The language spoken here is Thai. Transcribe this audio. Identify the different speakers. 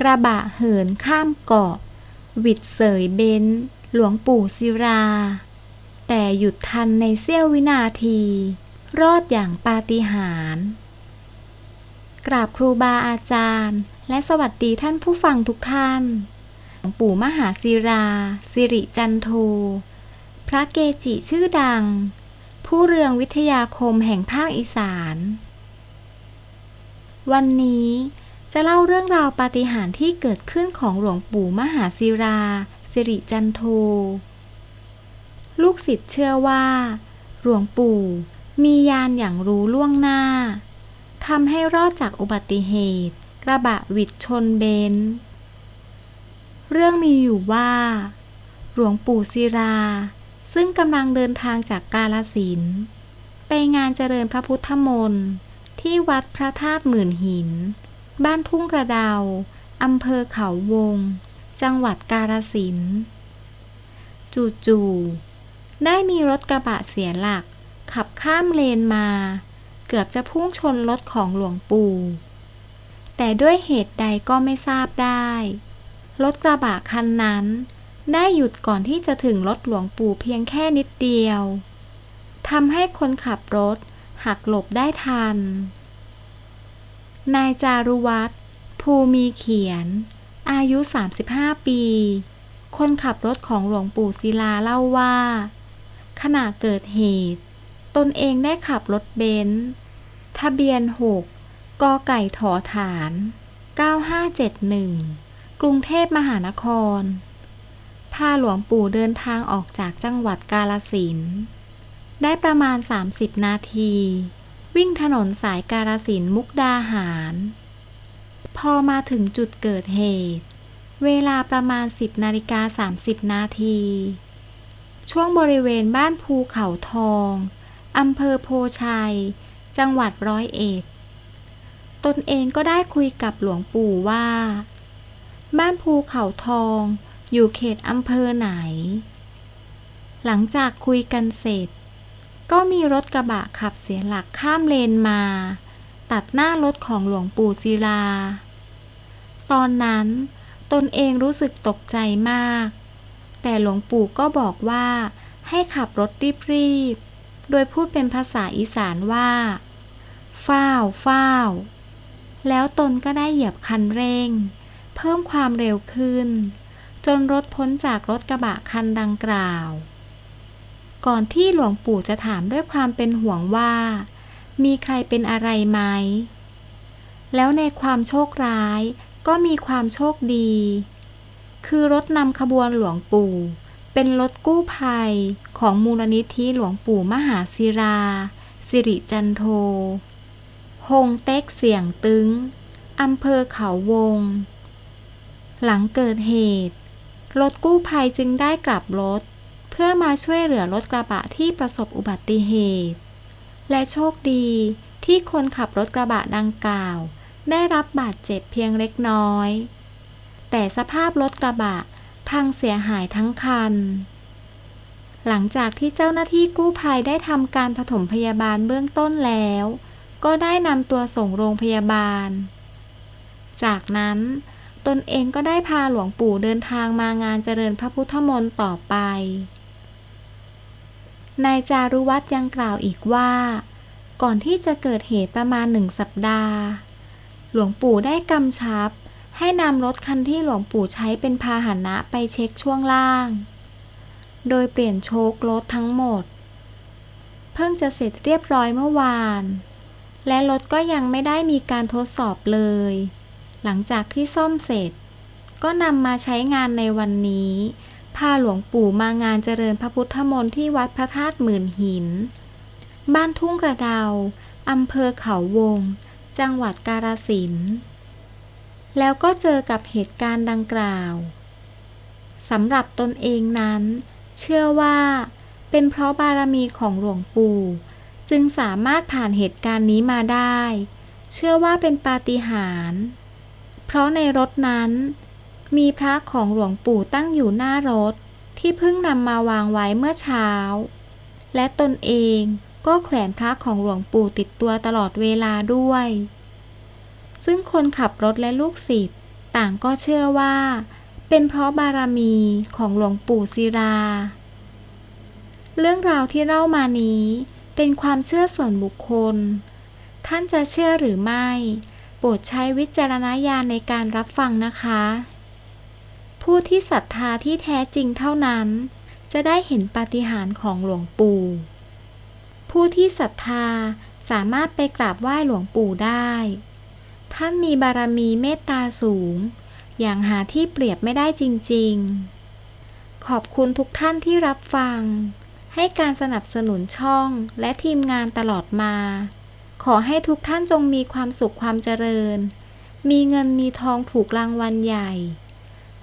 Speaker 1: กระบะเหินข้ามเกาะ วิดเสยเบนหลวงปู่ศิรา แต่หยุดทันในเสี้ยววินาที รอดอย่างปาฏิหาริย์กราบครูบาอาจารย์ และสวัสดีท่านผู้ฟังทุกท่านหลวงปู่มหาศิรา สิริจันโท พระเกจิชื่อดัง ผู้เรืองวิทยาคมแห่งภาคอีสาน วันนี้ จะเล่าเรื่องราวปาฏิหาริย์ที่เกิดขึ้นของหลวงปู่มหาศิรา สิริจันโท ลูกศิษย์เชื่อว่า หลวงปู่ มียานอย่างรู้ล่วงหน้าทำให้รอดจากอุบัติเหตุ กระบะวิดชนเบนเรื่องมีอยู่ว่า หลวงปู่ศิรา ซึ่งกำลังเดินทางจากกาลสินไปงานเจริญพระพุทธมนต์ที่วัดพระธาตุหมื่นหิน บ้านทุ่งกระดาวอำเภอเขาวง จังหวัดกาฬสินธุ์จู่ๆได้มีรถกระบะเสียหลัก ขับข้ามเลนมา เกือบจะพุ่งชนรถของหลวงปู่ แต่ด้วยเหตุใดก็ไม่ทราบได้ รถกระบะคันนั้น ได้หยุดก่อนที่จะถึงรถหลวงปู่เพียงแค่นิดเดียวทำให้คนขับรถหักหลบได้ทัน นายจารุวัฒน์ภูมีเขียน อายุ 35 ปี คนขับรถของหลวงปู่ศิลาเล่าว่า ขณะเกิดเหตุ ตนเองได้ขับรถเบนซ์ทะเบียน 6กไก่ถอฐาน 9571 กรุงเทพมหานคร พาหลวงปู่เดินทางออกจากจังหวัดกาลสิน ได้ประมาณ 30 นาที วิ่งถนนสายกาลสินมุกดาหาร พอมาถึงจุดเกิดเหตุ เวลาประมาณ 10นาฬิกา30 นาที ช่วงบริเวณบ้านภูเขาทองอำเภอโพชัย จังหวัดร้อยเอ็ด ตนเองก็ได้คุยกับหลวงปู่ว่า บ้านภูเขาทองอยู่เขตอำเภอไหน หลังจากคุยกันเสร็จ ก็มีรถกระบะขับเสียหลักข้ามเลนมา ตัดหน้ารถของหลวงปู่ศิลา ตอนนั้นตนเองรู้สึกตกใจมาก แต่หลวงปู่ก็บอกว่าให้ขับรถรีบๆ โดยพูดเป็นภาษาอีสานว่า ฟ้าวฟ้าว แล้วตนก็ได้เหยียบคันเร่ง เพิ่มความเร็วขึ้น จนรถพ้นจากรถกระบะคันดังกล่าว ก่อนที่หลวงปู่จะถามด้วยความเป็นห่วงว่า มีใครเป็นอะไรไหม แล้วในความโชคร้ายก็มีความโชคดี คือรถนำขบวนหลวงปู่ เป็นรถกู้ภัยของมูลนิธิหลวงปู่มหาศิรา สิริจันโทฮงเต็กเสียงตึงอำเภอเขาวง หลังเกิดเหตุ รถกู้ภัยจึงได้กลับรถ เพื่อมาช่วยเหลือรถกระบะที่ประสบอุบัติเหตุ และโชคดีที่คนขับรถกระบะดังกล่าว ได้รับบาดเจ็บเพียงเล็กน้อย แต่สภาพรถกระบะพังเสียหายทั้งคัน หลังจากที่เจ้าหน้าที่กู้ภัยได้ทำการผถมพยาบาลเบื้องต้นแล้ว ก็ได้นำตัวส่งโรงพยาบาล จากนั้นตนเองก็ได้พาหลวงปู่เดินทางมางานเจริญพระพุทธมนต์ต่อไป นายจารุวัฒน์ยังกล่าวอีกว่า ก่อนที่จะเกิดเหตุประมาณหนึ่งสัปดาห์ หลวงปู่ได้กำชับ ให้นำรถคันที่หลวงปู่ใช้เป็นพาหนะไปเช็คช่วงล่าง โดยเปลี่ยนโชครถทั้งหมด เพิ่งจะเสร็จเรียบร้อยเมื่อวาน และรถก็ยังไม่ได้มีการทดสอบเลย หลังจากที่ซ่อมเสร็จ ก็นำมาใช้งานในวันนี้ พาหลวงปู่มางานเจริญพระพุทธมนต์ที่วัดพระธาตุหมื่นหิน บ้านทุ่งกระดาวอำเภอเขาวง จังหวัดกาฬสินธุ์แล้วก็เจอกับเหตุการณ์ดังกล่าวสำหรับตนเองนั้น เชื่อว่า เป็นเพราะบารมีของหลวงปู่ จึงสามารถผ่านเหตุการณ์นี้มาได้ เชื่อว่าเป็นปาฏิหาริย์เพราะในรถนั้น มีพระของหลวงปู่ตั้งอยู่หน้ารถ ที่เพิ่งนำมาวางไว้เมื่อเช้า และตนเองก็แขวนพระของหลวงปู่ติดตัวตลอดเวลาด้วย ซึ่งคนขับรถและลูกศิษย์ต่างก็เชื่อว่า เป็นเพราะบารมีของหลวงปู่ศิลาเรื่องราวที่เล่ามานี้เป็นความเชื่อส่วนบุคคล ท่านจะเชื่อหรือไม่ โปรดใช้วิจารณญาณในการรับฟังนะคะ ผู้ที่ศรัทธาที่แท้จริงเท่านั้น จะได้เห็นปาฏิหาริย์ของหลวงปู่ ผู้ที่ศรัทธาสามารถไปกราบไหว้หลวงปู่ได้ ท่านมีบารมีเมตตาสูง อย่างหาที่เปรียบไม่ได้จริง ๆ ขอบคุณทุกท่านที่รับฟัง ให้การสนับสนุนช่องและทีมงานตลอดมา ขอให้ทุกท่านจงมีความสุขความเจริญ มีเงินมีทองถูกรางวัลใหญ่